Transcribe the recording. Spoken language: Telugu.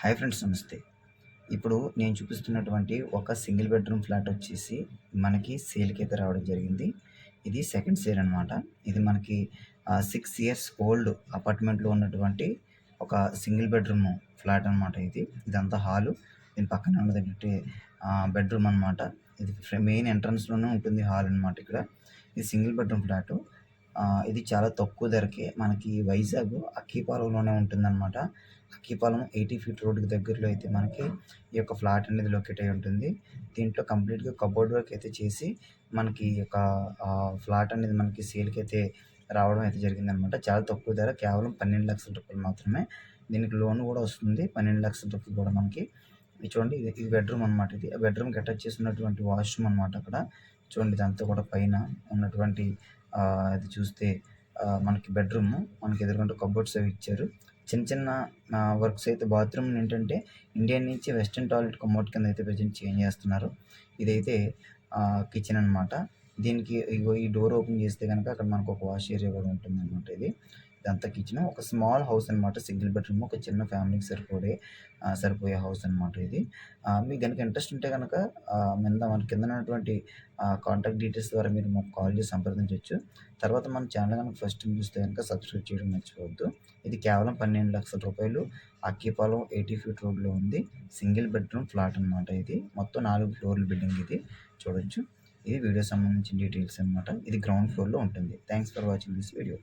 హాయ్ ఫ్రెండ్స్ నమస్తే. ఇప్పుడు నేను చూపిస్తున్నటువంటి ఒక సింగిల్ బెడ్రూమ్ ఫ్లాట్ వచ్చేసి మనకి సేల్కి అయితే రావడం జరిగింది. ఇది సెకండ్ సేల్ అనమాట ఇది మనకి సిక్స్ ఇయర్స్ ఓల్డ్ అపార్ట్మెంట్లో ఉన్నటువంటి ఒక సింగిల్ బెడ్రూమ్ ఫ్లాట్ అనమాట ఇది. ఇదంతా హాలు. దీని పక్కన ఉన్నది బెడ్రూమ్ అనమాట ఇది మెయిన్ ఎంట్రన్స్లోనే ఉంటుంది హాల్ అనమాట ఇక్కడ. ఇది సింగిల్ బెడ్రూమ్ ఫ్లాట్. ఇది చాలా తక్కువ ధరకే. మనకి వైజాగ్ అక్కీపాలెంలోనే ఉంటుందన్నమాట. అక్కిపాలెం ఎయిటీ ఫీట్ రోడ్కి దగ్గరలో అయితే మనకి ఈ యొక్క ఫ్లాట్ అనేది లొకేట్ అయి ఉంటుంది. దీంట్లో కంప్లీట్గా కబోర్డ్ వర్క్ అయితే చేసి మనకి ఈ యొక్క ఫ్లాట్ అనేది మనకి సేల్కి అయితే రావడం అయితే జరిగిందనమాట చాలా తక్కువ ధర కేవలం పన్నెండు లక్షల రూపాయలు మాత్రమే. దీనికి లోన్ కూడా వస్తుంది పన్నెండు లక్షల రూపాయలు కూడా మనకి. చూడండి ఇది ఇది బెడ్రూమ్ అనమాట ఇది. బెడ్రూమ్కి అటాచ్ చేసినటువంటి వాష్రూమ్ అనమాట అక్కడ. చూడండి ఇదంతా కూడా పైన ఉన్నటువంటి అది చూస్తే మనకి బెడ్రూమ్ మనకి ఎదురుకుంటే కబోర్డ్స్ అవి ఇచ్చారు. చిన్న చిన్న వర్క్స్ అయితే బాత్రూమ్ ఏంటంటే ఇండియన్ నుంచి వెస్ట్రన్ టాయిలెట్ కమోట్ కింద అయితే ప్రజెంట్ చేంజ్ చేస్తున్నారు. ఇదైతే కిచెన్ అనమాట దీనికి ఈ డోర్ ఓపెన్ చేస్తే కనుక అక్కడ మనకు ఒక వాష్ ఏరియా కూడా ఉంటుంది అనమాట ఇది. ఇదంతా కిచెన్. ఒక స్మాల్ హౌస్ అనమాట సింగిల్ బెడ్రూమ్ ఒక చిన్న ఫ్యామిలీకి సరిపోయే సరిపోయే హౌస్ అనమాట ఇది. మీకు కనుక ఇంట్రెస్ట్ ఉంటే కనుక మీద మన కింద ఉన్నటువంటి కాంటాక్ట్ డీటెయిల్స్ ద్వారా మీరు మాకు కాల్ చేసి సంప్రదించవచ్చు తర్వాత మన ఛానల్ కనుక ఫస్ట్ చూస్తే కనుక సబ్స్క్రైబ్ చేయడం మర్చిపోవద్దు. ఇది కేవలం పన్నెండు లక్షల రూపాయలు. అక్కిపాలెం ఎయిటీ ఫీట్ రోడ్లో ఉంది. సింగిల్ బెడ్రూమ్ ఫ్లాట్ అనమాట ఇది. మొత్తం నాలుగు ఫ్లోర్ల బిల్డింగ్ ఇది. చూడొచ్చు. ఇది వీడియో సంబంధించిన డీటెయిల్స్ అనమాట ఇది గ్రౌండ్ ఫ్లోర్లో ఉంటుంది. Thanks for watching this video.